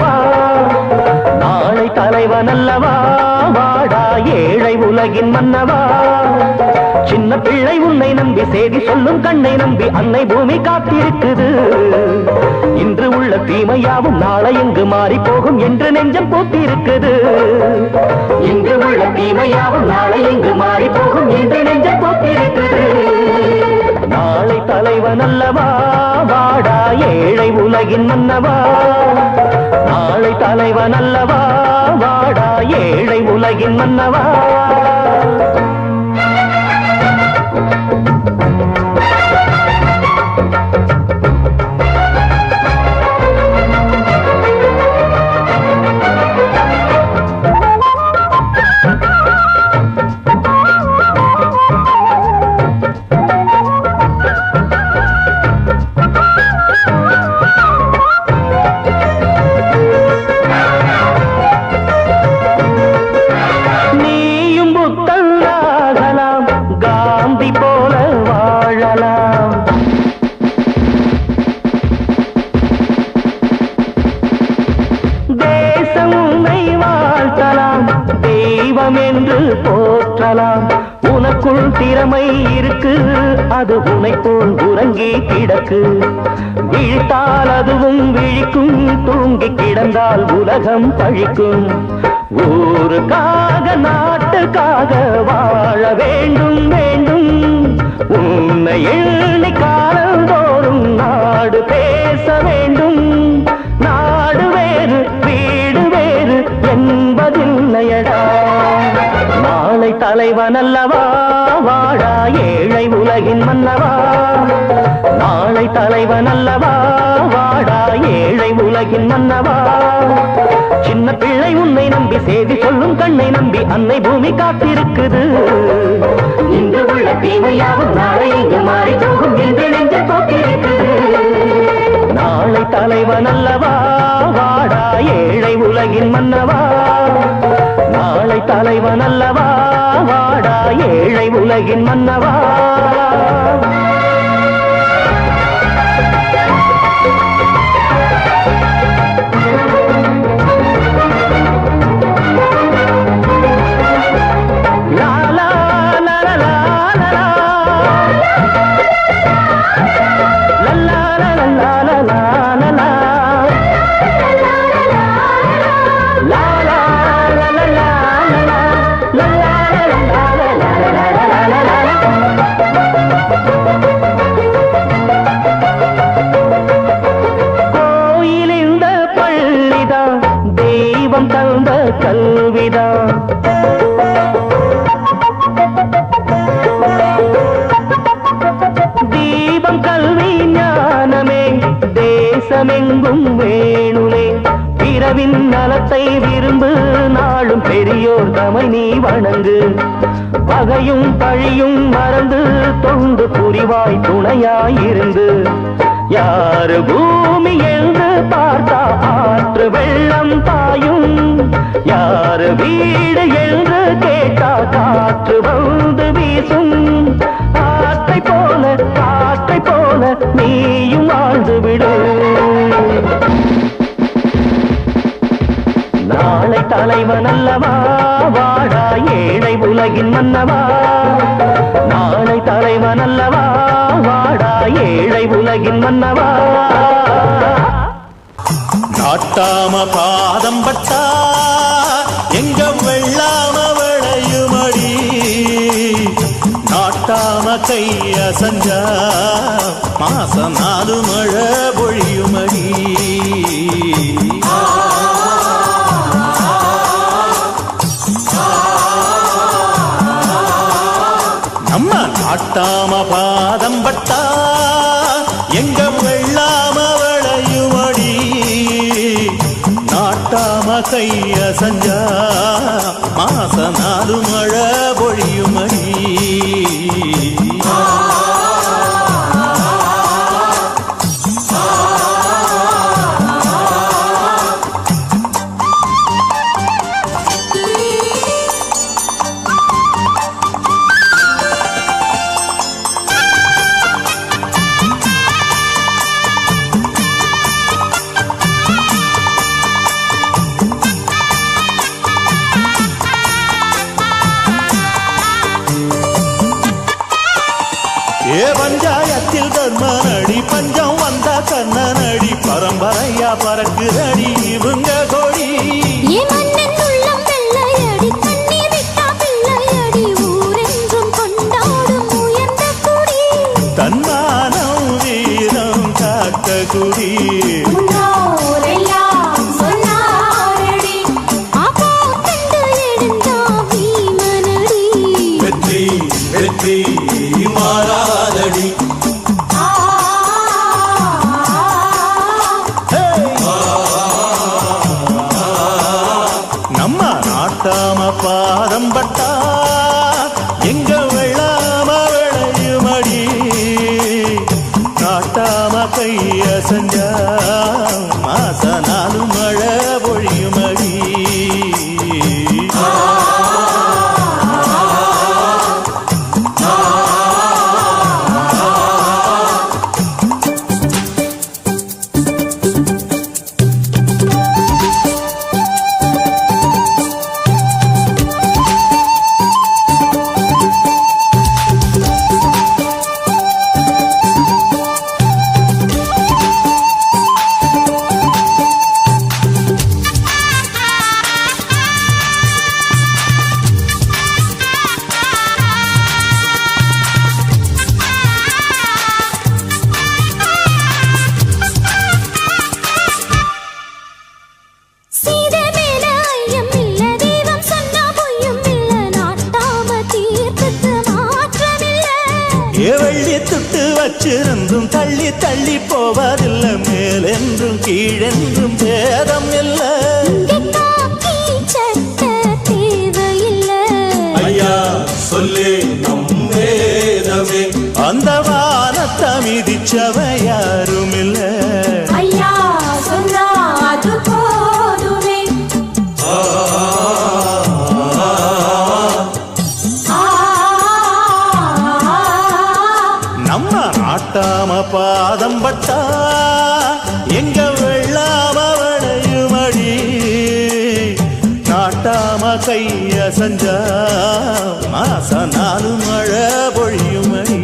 அல்லவா? நாளை தலைவன் அல்லவா வாடா ஏழை உலகின் மன்னவா? சின்ன பிள்ளை உன்னை நம்பி செய்தி சொல்லும் கண்ணை நம்பி அன்னை பூமி காத்திருக்குது. இன்று உள்ள தீமையாவும் நாளை எங்கு மாறி போகும் என்று நெஞ்சம் போட்டிருக்குது இன்று உள்ள தீமையாவும் நாளை எங்கு மாறி போகும் என்று நெஞ்சம் போட்டிருக்குது நாளை தலைவன் அல்லவா வாடா ஏழை உலகின் மன்னவா? தலைவன் அல்லவா வாடா ஏழை உலகின் மன்னவா? போற்றலாம். உனக்குள் திறமை இருக்கு. அது உனை போல் உறங்கி கிடக்கு. விழித்தால் அதுவும் விழிக்கும். தூங்கி கிடந்தால் உலகம் பழிக்கும். ஊருக்காக நாட்டுக்காக வாழ வேண்டும் வேண்டும். உன்னை எண்ணி காலந்தோறும் நாடு பேச வேண்டும். நாடு வேறு வீடு வேறு என்பதில்லையடா. நாளை அல்லவா வாடா ஏழை உலகின் மன்னவா? நாளை தலைவன் அல்லவா வாடா ஏழை உலகின் மன்னவா? சின்ன பிள்ளை உன்னை நம்பி செய்தி சொல்லும் கண்ணை நம்பி அன்னை பூமி காத்திருக்குது. இன்று உள்ள தீமையாவும் நாளை இங்கு மாறி போகும் என்று நெஞ்சு போக்கிருக்குது நாளை தலைவன் அல்லவா வாடா ஏழை உலகின் மன்னவா? நாளை தலைவன் அல்லவா ஏழை உலகின் மன்னவா? தெய்வம் தந்த கல்விதான் தீபம் கல்வி ஞானமே தேசமெங்கும் வேணுமே பிறவின் நலத்தை விரும்பு நாளும் பெரியோர் தமை நீ வணங்கு பகையும் பழியும் மறந்து தொண்டு புரிவாய் துணையாயிருந்து யாரு பூமி எழுந்து பார்த்தா ஆற்று வெள்ளம் பாயும்? யாரு வீடு எழுந்து கேட்டா காற்று வந்து வீசும்? ஆற்றை போல காற்றை போல நீயும் வாழ்ந்து விடு. நாளை தலைவன் அல்லவா? வாடா ஏழை உலகின் மன்னவா? நாளை தலைவன் அல்லவா? ஏழை உலகின் மன்னவா? நாட்டாம பாதம் பட்டா எங்க வெள்ளாம விளையுமடி? நாட்டாம கைய சஞ்சா மாசம் நாலு மழை பொழியுமடி? நம்ம நாட்டாம பாதம் பட்டா ஆசை அசஞ்சா மாச நாலு மழை பொழியுமடி. தர்ம நடி பஞ்சம் வந்த கண்ண நடி பரம்பரையா பறக்குற தாம பாதம் பட்டா சச்சிருந்தும் தள்ளி தள்ளி போவதில்லை. மேலென்றும் கீழென்றும் பேதம் இல்லை. அசையாம கை அசஞ்சா மாச நாலு மழை பொழியுமடி